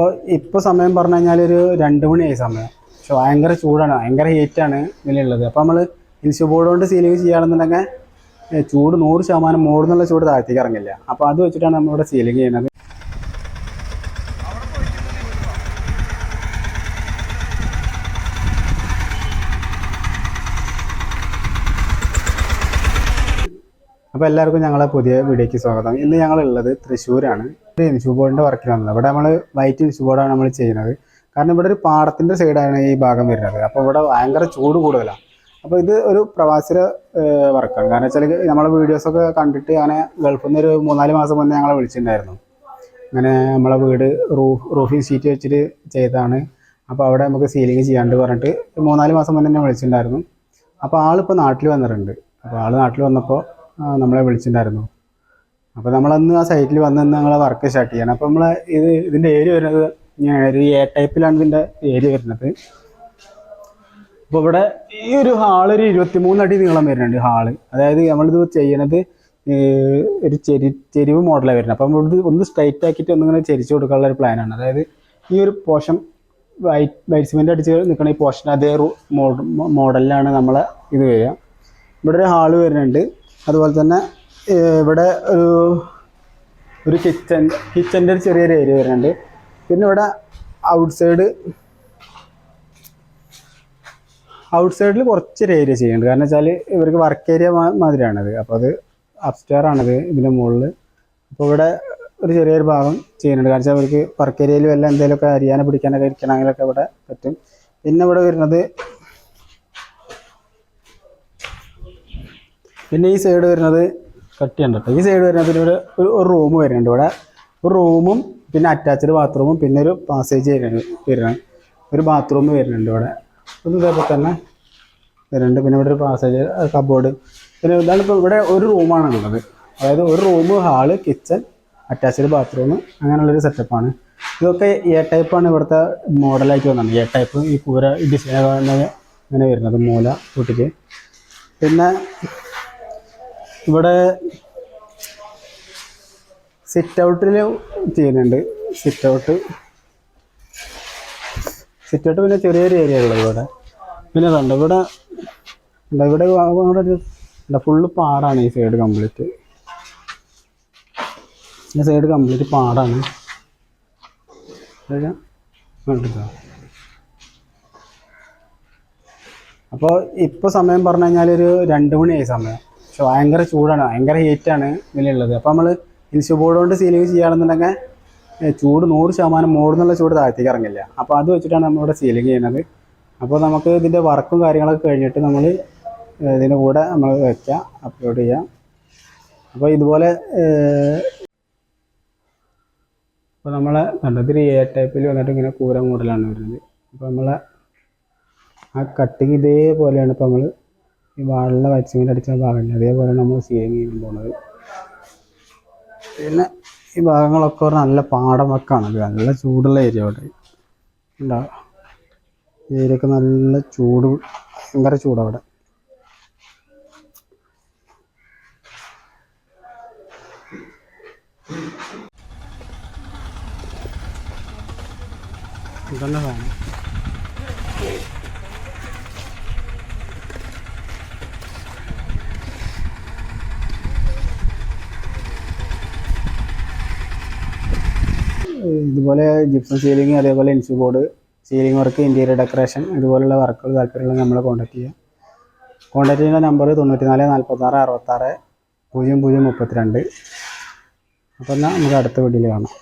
അപ്പോൾ ഇപ്പോൾ സമയം പറഞ്ഞു കഴിഞ്ഞാൽ ഒരു രണ്ട് മണിയായി സമയം. പക്ഷെ ഭയങ്കര ചൂടാണ്. ഭയങ്കര ഹീറ്റാണ് ഇതിലുള്ളത്. അപ്പോൾ നമ്മൾ ഇൻഷു ബോർഡ് കൊണ്ട് സീലിംഗ് ചെയ്യുകയാണെന്നുണ്ടെങ്കിൽ ചൂട് നൂറ് ശതമാനം മോടുന്നുള്ള ചൂട് താഴ്ത്തേക്ക് ഇറങ്ങില്ല. അപ്പോൾ അത് വെച്ചിട്ടാണ് നമ്മളിവിടെ സീലിംഗ് ചെയ്യുന്നത്. അപ്പോൾ എല്ലാവർക്കും ഞങ്ങളെ പുതിയ വീഡിയോയ്ക്ക് സ്വാഗതം. ഇന്ന് ഞങ്ങളുള്ളത് തൃശ്ശൂരാണ്. ഒരു ഇൻഷു ബോർഡിന്റെ വർക്കിന് വന്നത്. ഇവിടെ നമ്മൾ വൈറ്റ് ഇൻഷു ബോർഡാണ് നമ്മൾ ചെയ്യുന്നത്. കാരണം ഇവിടെ ഒരു പാടത്തിന്റെ സൈഡാണ് ഈ ഭാഗം വരുന്നത്. അപ്പോൾ ഇവിടെ ഭയങ്കര ചൂട് കൂടുതലാണ് അപ്പോൾ ഇത് ഒരു പ്രവാസിയുടെ വർക്കാണ് കാരണം വെച്ചാൽ നമ്മളെ വീഡിയോസൊക്കെ കണ്ടിട്ട് അങ്ങനെ ഗൾഫിൽ നിന്ന് ഒരു മൂന്നാൽ മാസം മുന്നേ ഞങ്ങളെ വിളിച്ചിട്ടുണ്ടായിരുന്നു. അങ്ങനെ നമ്മളെ വീട് റൂഫ് റൂഫിംഗ് ഷീറ്റ് വെച്ചിട്ട് ചെയ്തതാണ്. അപ്പോൾ അവിടെ നമുക്ക് സീലിംഗ് ചെയ്യാണ്ട് പറഞ്ഞിട്ട് മൂന്നാൽ മാസം മുന്നേ തന്നെ വിളിച്ചിട്ടുണ്ടായിരുന്നു. അപ്പോൾ ആളിപ്പോൾ നാട്ടിൽ വന്നിട്ടുണ്ട്. അപ്പോൾ ആൾ നാട്ടിൽ വന്നപ്പോൾ നമ്മളെ വിളിച്ചിട്ടുണ്ടായിരുന്നു. അപ്പോൾ നമ്മളന്ന് ആ സൈറ്റിൽ വന്ന് ഞങ്ങളെ വർക്ക് സ്റ്റാർട്ട് ചെയ്യണം. അപ്പോൾ നമ്മൾ ഇത് ഇതിന്റെ ഏരിയ വരുന്നത് ഒരു എ ടൈപ്പിലാണ് ഇതിന്റെ ഏരിയ വരുന്നത്. അപ്പോൾ ഇവിടെ ഈ ഒരു ഹാൾ ഒരു ഇരുപത്തിമൂന്ന് അടി നീളം വരുന്നുണ്ട് ഹാൾ അതായത് നമ്മളിത് ചെയ്യണത് ഒരു ചെരി ചെരിവ് മോഡലാണ് വരുന്നത്. അപ്പം നമ്മളിത് ഒന്ന് സ്ട്രൈറ്റ് ആക്കിയിട്ട് ഒന്നിങ്ങനെ ചെരിച്ചു കൊടുക്കാനുള്ള ഒരു പ്ലാനാണ് അതായത് ഈ ഒരു പോഷൻ വൈറ്റ് വൈറ്റ് സിമെന്റ് അടിച്ച് നിൽക്കുന്ന ഈ പോഷൻ അതേ മോഡലിലാണ് നമ്മളെ ഇത് വരിക. ഇവിടെ ഒരു ഹാൾ വരുന്നുണ്ട്. അതുപോലെ തന്നെ ഇവിടെ ഒരു ഒരു കിച്ചൺ കിച്ചന്റെ ഒരു ചെറിയൊരു ഏരിയ വരുന്നുണ്ട്. പിന്നെ ഇവിടെ ഔട്ട് സൈഡ് ഔട്ട് സൈഡിൽ കുറച്ചൊരു ഏരിയ ചെയ്യുന്നുണ്ട്. കാരണം വെച്ചാൽ ഇവർക്ക് വർക്ക് ഏരിയ മാതിരിയാണത്. അപ്പോൾ അത് അപ്സ്റ്റെയർ ആണത് ഇതിന്റെ മുകളിൽ അപ്പോൾ ഇവിടെ ഒരു ചെറിയൊരു ഭാഗം ചെയ്യുന്നുണ്ട്. കാരണം വെച്ചാൽ അവർക്ക് വർക്ക് ഏരിയയിൽ വല്ല എന്തെങ്കിലുമൊക്കെ അരിയാനെ പിടിക്കാനൊക്കെ ഇരിക്കണമെങ്കിലൊക്കെ ഇവിടെ പറ്റും. പിന്നെ ഇവിടെ വരുന്നത് പിന്നെ ഈ സൈഡ് വരുന്നത് കേട്ടോ ഈ സൈഡ് വരുന്നത് പിന്നെ ഒരു ഒരു റൂം വരുന്നുണ്ട് ഇവിടെ. ഒരു റൂമും പിന്നെ അറ്റാച്ച്ഡ് ബാത്റൂമും പിന്നെ ഒരു പാസേജ് വരുന്നുണ്ട് വരുന്നത് ഒരു ബാത്റൂം വരുന്നുണ്ട് ഇവിടെ. ഒന്ന് ഇതേപോലെ തന്നെ വരുന്നുണ്ട്. പിന്നെ ഇവിടെ ഒരു പാസേജ് കബോർഡ് പിന്നെ ഇതാണ് ഇപ്പോൾ ഇവിടെ ഒരു റൂമാണ് ഉള്ളത്. അതായത് ഒരു room hall kitchen attached bathroom അങ്ങനെയുള്ളൊരു സെറ്റപ്പാണ് ഇതൊക്കെ എ ടൈപ്പാണ് ഇവിടുത്തെ മോഡലായിട്ട് വന്നത്. എ ടൈപ്പ് ഈ കൂര ഡിസൈൻ അങ്ങനെ വരുന്നത് മൂല കൂട്ടിക്ക്. പിന്നെ ഇവിടെ സിറ്റ് ഔട്ടിൽ ചെയ്യുന്നുണ്ട്. സിറ്റ് ഔട്ട് സിറ്റ് ഔട്ട് പിന്നെ ചെറിയൊരു ഏരിയ ഉള്ളത് ഇവിടെ. പിന്നെ കണ്ടോ ഇവിടെ ഇവിടെ ഇവിടെ ഒരു എന്താ ഫുള്ള് പാടാണ് ഈ സൈഡ് കംപ്ലീറ്റ് ഈ സൈഡ് കംപ്ലീറ്റ് പാടാണ്. അപ്പോൾ ഇപ്പോൾ സമയം പറഞ്ഞു കഴിഞ്ഞാൽ ഒരു രണ്ട് മണിയായി സമയം. പക്ഷെ ഭയങ്കര ചൂടാണ് ഭയങ്കര ഹീറ്റാണ് ഇതിലുള്ളത്. അപ്പോൾ നമ്മൾ ഇൻഷു ബോർഡ് കൊണ്ട് സീലിംഗ് ചെയ്യുകയാണെന്നുണ്ടെങ്കിൽ ചൂട് നൂറ് ശതമാനം മോടുന്നുള്ള ചൂട് താഴത്തേക്ക് ഇറങ്ങില്ല. അപ്പോൾ അത് വെച്ചിട്ടാണ് നമ്മളിവിടെ സീലിംഗ് ചെയ്യുന്നത്. അപ്പോൾ നമുക്ക് ഇതിന്റെ വർക്കും കാര്യങ്ങളൊക്കെ കഴിഞ്ഞിട്ട് നമ്മൾ ഇതിന്റെ കൂടെ നമ്മൾ വയ്ക്കാം അപ്ലോഡ് ചെയ്യാം അപ്പോൾ ഇതുപോലെ അപ്പോൾ നമ്മളെ കണ്ടത് ഒരു എ ടൈപ്പിൽ വന്നിട്ട് ഇങ്ങനെ കൂര മോഡലാണ് വരുന്നത്. അപ്പോൾ നമ്മളെ ആ കട്ടിങ് ഇതേപോലെയാണ് ഇപ്പോൾ നമ്മൾ ഈ വാളിലെ വച്ചിങ്ങനെ അടിച്ച ഭാഗമില്ല അതേപോലെ നമ്മൾ സീലിംഗ് ചെയ്യാൻ പോകുന്നത് പിന്നെ ഈ ഭാഗങ്ങളൊക്കെ ഒരു നല്ല പാടം നല്ല ചൂടുള്ള ഏരിയ അവിടെ. ഉണ്ടാവും ഏരിയൊക്കെ നല്ല ചൂട് ഭയങ്കര ചൂടവിടെ ഇതന്നെ സാധനം? ഇതുപോലെ ജിപ്സം സീലിംഗ് അതേപോലെ NC board ceiling work interior decoration ഇതുപോലുള്ള വർക്കുകൾ താല്പര്യമുള്ള നമ്മളെ കോൺടാക്ട് ചെയ്യുക കോൺടാക്ട് ചെയ്യുന്ന നമ്പർ തൊണ്ണൂറ്റി നാല് നാൽപ്പത്താറ് അറുപത്താറ് പൂജ്യം പൂജ്യം മുപ്പത്തിരണ്ട്. അപ്പോൾ എന്നാൽ നമുക്ക് അടുത്ത വീഡിയോയിൽ കാണാം.